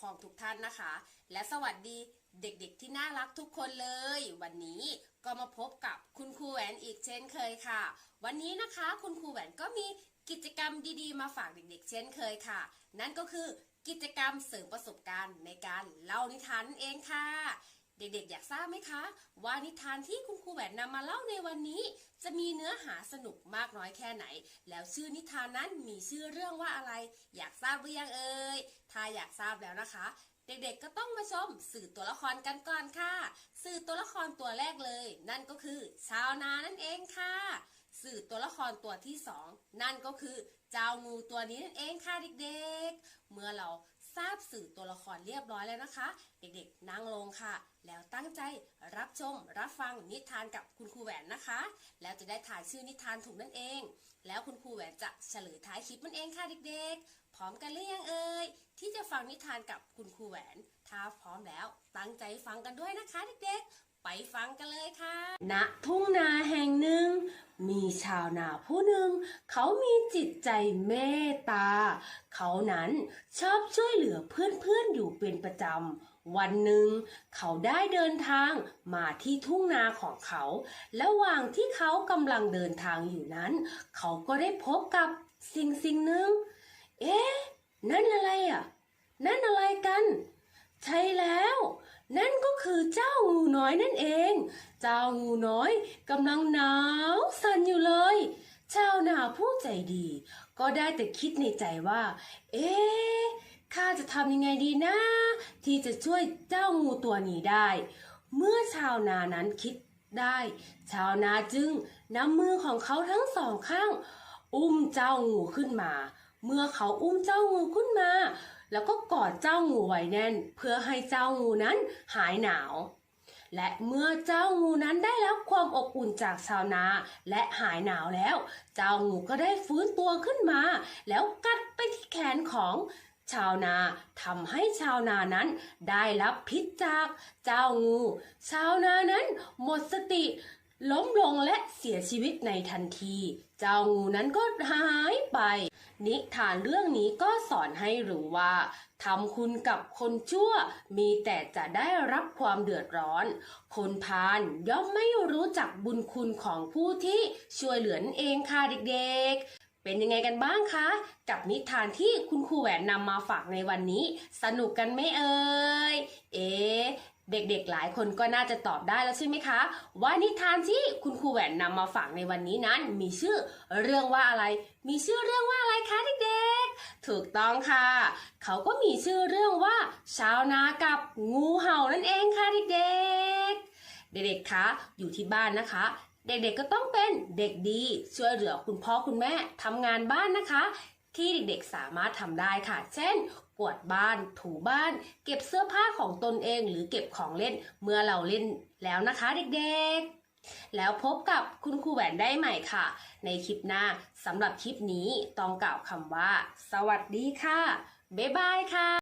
ครองทุกท่านนะคะ และสวัสดีเด็กๆที่น่ารักทุกคนเลย วันนี้ก็มาพบกับคุณครูแหวนอีกเช่นเคยค่ะ วันนี้นะคะคุณครูแหวนก็มีกิจกรรมดีๆ มาฝากเด็กๆ เช่นเคยค่ะ นั่นก็คือกิจกรรมเสริมประสบการณ์ในการเล่านิทานนั่นเองค่ะ เด็กๆ อยากทราบไหมคะ ว่านิทานที่คุณครูแหวนนำมาเล่าในวันนี้ จะมีเนื้อหาสนุกมากน้อยแค่ไหน แล้วชื่อนิทานนั้นมีชื่อเรื่องว่าอะไร อยากทราบหรือยังเอ่ย ถ้าอยากทราบแล้วนะคะ เด็กๆก็ต้องมาชมสื่อตัวละครกันก่อนค่ะ สื่อตัวละครตัวแรกเลย นั่นก็คือชาวนานั่นเองค่ะ สื่อตัวละครตัวที่สองนั่นก็คือเจ้างูตัวนี้นั่นเองค่ะเด็กๆ เมื่อเรา สื่อตัวละครเรียบร้อยแล้วนะคะ เด็กๆนั่งลงค่ะ แล้วตั้งใจรับชมรับฟังนิทานกับคุณครูแหวนนะคะ แล้วจะได้ถ่ายชื่อนิทานถูกนั่นเอง แล้วคุณครูแหวนจะเฉลยท้ายคลิปมันเองค่ะเด็กๆ พร้อมกันหรือยังเอ่ยที่จะฟังนิทานกับคุณครูแหวน ถ้าพร้อมแล้ว ตั้งใจฟังกันด้วยนะคะเด็กๆ ไปฟังกันเลยค่ะณทุ่งนาแห่งหนึ่ง มีชาวนาผู้หนึ่ง เขามีจิตใจเมตตา เขานั้นชอบช่วยเหลือเพื่อนๆอยู่เป็นประจำ วันหนึ่ง เขาได้เดินทางมาที่ทุ่งนาของเขา ระหว่างที่เขากำลังเดินทางอยู่นั้น เขาก็ได้พบกับสิ่งสิ่งหนึ่ง เอ๊ะ นั่นอะไรอะ นั่นอะไรกัน ใช่แล้ว นั่น คือเจ้างูน้อยนั่นเอง เจ้างูน้อยกำลังหนาวสั่นอยู่เลย ชาวนาผู้ใจดี ก็ได้แต่คิดในใจว่า เอ๊ะข้าจะทำยังไงดีนะ ที่จะช่วยเจ้างูตัวนี้ได้ เมื่อชาวนานั้นคิดได้ ชาวนาจึงนำมือของเขาทั้งสองข้าง อุ้มเจ้างูขึ้นมา เมื่อเขาอุ้มเจ้างูขึ้นมา แล้วก็กอดเจ้างูไว้แน่น เพื่อให้เจ้างูนั้นหายหนาว และเมื่อเจ้างูนั้นได้รับความอบอุ่นจากชาวนา และหายหนาวแล้ว เจ้างูก็ได้ฟื้นตัวขึ้นมา แล้วกัดไปที่แขนของชาวนาทำให้ชาวนานั้นได้รับพิษจากเจ้างู ชาวนานั้นหมดสติ ล้มลงและเสียชีวิตในทันที เจ้างูนั้นก็หายไป นิทานเรื่องนี้ก็สอนให้รู้ว่าทำคุณกับคนชั่ว มีแต่จะได้รับความเดือดร้อน คนพาลย่อมไม่รู้จักบุญคุณของผู้ที่ช่วยเหลือนั่นเองค่ะเด็กๆ เป็นยังไงกันบ้างคะ กับนิทานที่คุณครูแหวนนำมาฝากในวันนี้ สนุกกันไหมเอ่ย เด็กๆ หลายคนก็น่าจะตอบได้แล้วใช่ไหมคะ ว่านิทานที่คุณครูแหวนนำมาฝากในวันนี้นั้น มีชื่อเรื่องว่าอะไร มีชื่อเรื่องว่าอะไรคะเด็กๆ ถูกต้องค่ะ เขาก็มีชื่อเรื่องว่า ชาวนากับงูเห่านั่นเองค่ะเด็กๆ เด็กๆคะอยู่ที่บ้านนะคะ เด็กๆก็ต้องเป็นเด็กดี ช่วยเหลือคุณพ่อคุณแม่ทำงานบ้านนะคะ ที่เด็กๆสามารถทำได้ค่ะ เช่น กวาดบ้าน ถูบ้าน เก็บเสื้อผ้าของตนเองหรือเก็บของเล่นเมื่อเราเล่นแล้วนะคะเด็กๆ แล้วพบกับคุณครูแหวนได้ใหม่ค่ะ ในคลิปหน้าสำหรับคลิปนี้ต้องกล่าวคำว่า สวัสดีค่ะ บ๊ายบายค่ะ